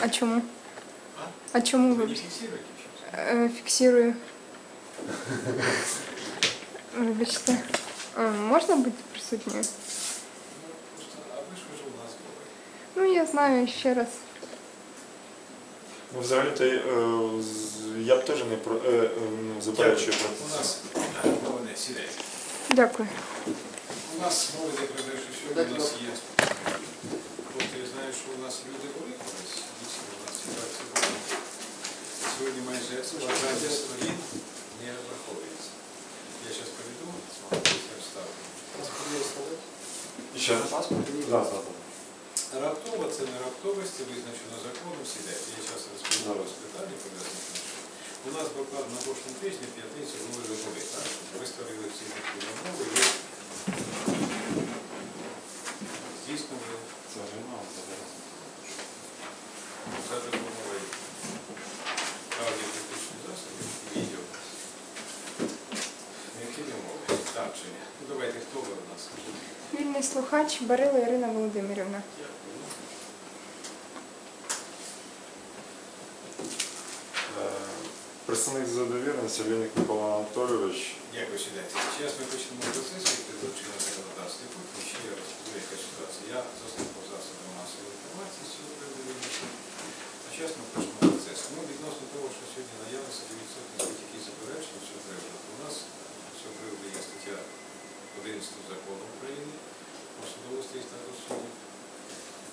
А чому? А? Чому Вы ви не фиксируете сейчас? Е, фіксирую? Вибачте. А, можна бути присутньою? Ну, просто, а уже у нас говорите. Ну, я знаю ще раз. Ну, взагалі-то е, з- я б теж не про, е, е, ну, заперечую У проти цього. нас мова не сідає. Дякую. У нас мова про те, що сьогодні у нас є. майже бажання сторін не враховується. Я зараз поведу, це вставлю. І ще раз паспорт? Да, да, да. Раптово це не раптовість, це визначено законом сіде. Я зараз розповідаю з питання пов'язані. з тим, що У нас буквально на прошлому тижні п'ятницю були вже були, так? Ви створили всі такі умови, ви здійснили Це вже Так? Ну давайте, хто ви у нас? Вільний слухач Барила Ірина Володимирівна. Дякую. Е, Представник за довіреності Вінник Микола Анатолійович. Дякую, сідайте. Зараз ми почнемо процес, який вивчено законодавстві. Потім ще я розповідаю, яка ситуація. Я заслухав засоби масової інформації з цього приводу. А зараз ми почнемо процес. Ну, відносно того, що сьогодні наявності відсутності тільки заперечень з цього приводу. У нас з цього приводу є стаття 11 закону України статус суддів,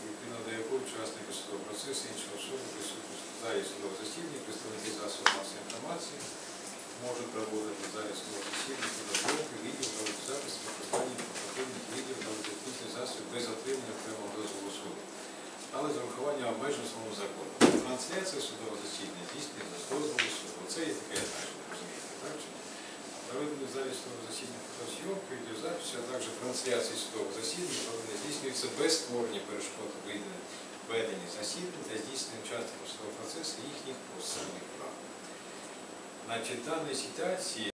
відповідно до якої учасники судового процесу іншого суду присутні в залі судового засідання, представники засобів масової інформації можуть проводити в залі судового засідання фотоблоки, відео, аудіозаписи, використання фотографійних відео та аудіотехнічних засобів без отримання окремого дозволу суду, але з урахуванням обмежень самого закону. Трансляція судового засідання здійснюється з дозволу суду. Це є таке значення, розумієте, так? чи ні? Проведення в залі судового засідання а трансляції судового засідання повинні здійснюються без створення перешкод введення засідань та здійснення учасників судового процесу їхніх посильних прав. Значить, в даній ситуації